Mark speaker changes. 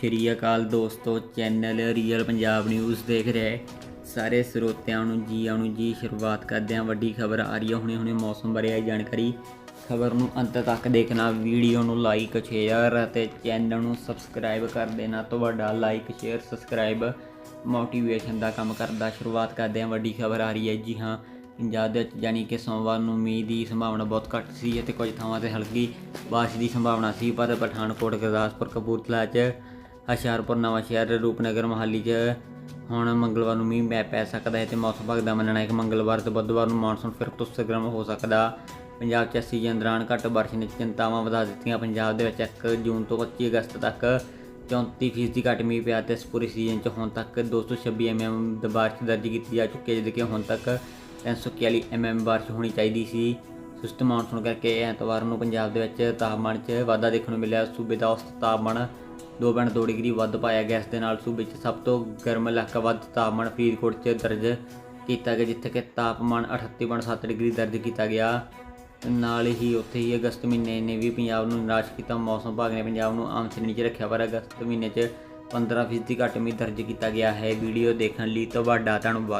Speaker 1: ਸ਼੍ਰੀ ਅਕਾਲ ਦੋਸਤੋ, channel real Punjab news ਦੇਖ ਰਹੇ ਸਾਰੇ ਸਰੋਤਿਆਂ ਨੂੰ ਜੀ ਆਇਆਂ ਨੂੰ ਜੀ ਸ਼ੁਰੂਆਤ ਕਰਦੇ ਹਾਂ। ਵੱਡੀ ਖਬਰ ਆ ਰਹੀ ਹੈ, ਹੁਣੇ ਹੁਣੇ ਮੌਸਮ ਬਾਰੇ ਆਈ ਜਾਣਕਾਰੀ। ਖਬਰ ਨੂੰ ਅੰਤ ਤੱਕ ਦੇਖਣਾ, ਵੀਡੀਓ ਨੂੰ ਲਾਈਕ ਸ਼ੇਅਰ ਅਤੇ ਚੈਨਲ ਨੂੰ ਸਬਸਕ੍ਰਾਈਬ ਕਰ ਦੇਣਾ। ਤੁਹਾਡਾ ਲਾਈਕ ਸ਼ੇਅਰ ਸਬਸਕ੍ਰਾਈਬ ਮੋਟੀਵੇਸ਼ਨ ਦਾ ਕੰਮ ਕਰਦਾ। ਸ਼ੁਰੂਆਤ ਕਰਦੇ ਹਾਂ, ਵੱਡੀ ਖਬਰ ਆ ਰਹੀ ਹੈ ਜੀ ਹਾਂ। ਪੰਜਾਬ ਦੇ ਵਿੱਚ ਯਾਨੀ ਕਿ ਸੋਮਵਾਰ ਨੂੰ ਮੀਂਹ ਦੀ ਸੰਭਾਵਨਾ ਬਹੁਤ ਘੱਟ ਸੀ ਅਤੇ ਕੁਝ ਥਾਵਾਂ ਤੇ ਹਲਕੀ ਬਾਰਿਸ਼ ਦੀ ਸੰਭਾਵਨਾ ਸੀ, ਪਰ ਪਠਾਨਕੋਟ, ਗੁਰਦਾਸਪੁਰ, ਕਪੂਰਥਲਾ 'ਚ ਹੁਸ਼ਿਆਰਪੁਰ ਨਵਾਂਸ਼ਹਿਰ ਰੂਪਨਗਰ ਮੋਹਾਲੀ 'ਚ। ਹੁਣ ਮੰਗਲਵਾਰ ਨੂੰ ਮੀਂਹ ਪੈ ਪੈ ਸਕਦਾ ਹੈ ਤੇ ਮੌਸਮ ਵਿਭਾਗ ਦਾ ਮੰਨਣਾ ਹੈ ਕਿ ਮੰਗਲਵਾਰ ਤੇ ਬੁੱਧਵਾਰ ਨੂੰ ਮੌਨਸੂਨ ਫਿਰ ਤੋਂ ਸਰਗਰਮ ਹੋ ਸਕਦਾ। ਪੰਜਾਬ 'ਚ ਇਸ ਸੀਜ਼ਨ ਦੌਰਾਨ ਘੱਟ ਬਾਰਿਸ਼ ਨੇ ਚਿੰਤਾਵਾਂ ਵਧਾ ਦਿੱਤੀਆਂ। ਪੰਜਾਬ ਦੇ ਵਿੱਚ 1 ਜੂਨ ਤੋਂ 25 ਅਗਸਤ ਤੱਕ 34% ਘੱਟ ਮੀਂਹ ਪਿਆ ਤੇ ਇਸ ਪੂਰੇ ਸੀਜ਼ਨ 'ਚ ਹੁਣ ਤੱਕ 226 ਐਮਐਮ ਦੀ ਬਾਰਿਸ਼ ਦਰਜ ਕੀਤੀ ਜਾ ਚੁੱਕੀ ਹੈ, ਜਦੋਂ ਕਿ ਹੁਣ ਤੱਕ 341 ਐਮਐਮ ਬਾਰਿਸ਼ ਹੋਣੀ ਚਾਹੀਦੀ ਸੀ। ਸੁਸਤ ਮਾਨਸੂਨ ਕਰਕੇ ਐਤਵਾਰ ਨੂੰ ਪੰਜਾਬ ਦੇ ਵਿੱਚ ਤਾਪਮਾਨ 'ਚ ਵਾਧਾ ਦੇਖਣ ਨੂੰ ਮਿਲਿਆ। ਸੂਬੇ ਦਾ ਔਸਤ ਤਾਪਮਾਨ 2.2 ਡਿਗਰੀ ਵੱਧ ਪਾਇਆ ਗਿਆ। ਇਸ ਦੇ ਨਾਲ ਸੂਬੇ 'ਚ ਸਭ ਤੋਂ ਗਰਮ ਇਲਾਕਾ ਵੱਧ ਤਾਪਮਾਨ ਫਰੀਦਕੋਟ 'ਚ ਦਰਜ ਕੀਤਾ ਗਿਆ, ਜਿੱਥੇ ਕਿ ਤਾਪਮਾਨ 38.7 ਡਿਗਰੀ ਦਰਜ ਕੀਤਾ ਗਿਆ। ਨਾਲ ਹੀ ਉੱਥੇ ਹੀ ਅਗਸਤ ਮਹੀਨੇ ਨੇ ਵੀ ਪੰਜਾਬ ਨੂੰ ਨਿਰਾਸ਼ ਕੀਤਾ। ਮੌਸਮ ਵਿਭਾਗ ਨੇ ਪੰਜਾਬ ਨੂੰ ਆਮ ਸ਼੍ਰੇਣੀ 'ਚ ਰੱਖਿਆ, ਪਰ ਅਗਸਤ ਮਹੀਨੇ 'ਚ 15% ਘੱਟ ਮੀਂਹ ਦਰਜ ਕੀਤਾ ਗਿਆ ਹੈ। ਵੀਡੀਓ ਦੇਖਣ ਲਈ ਤੁਹਾਡਾ ਧੰਨਵਾਦ।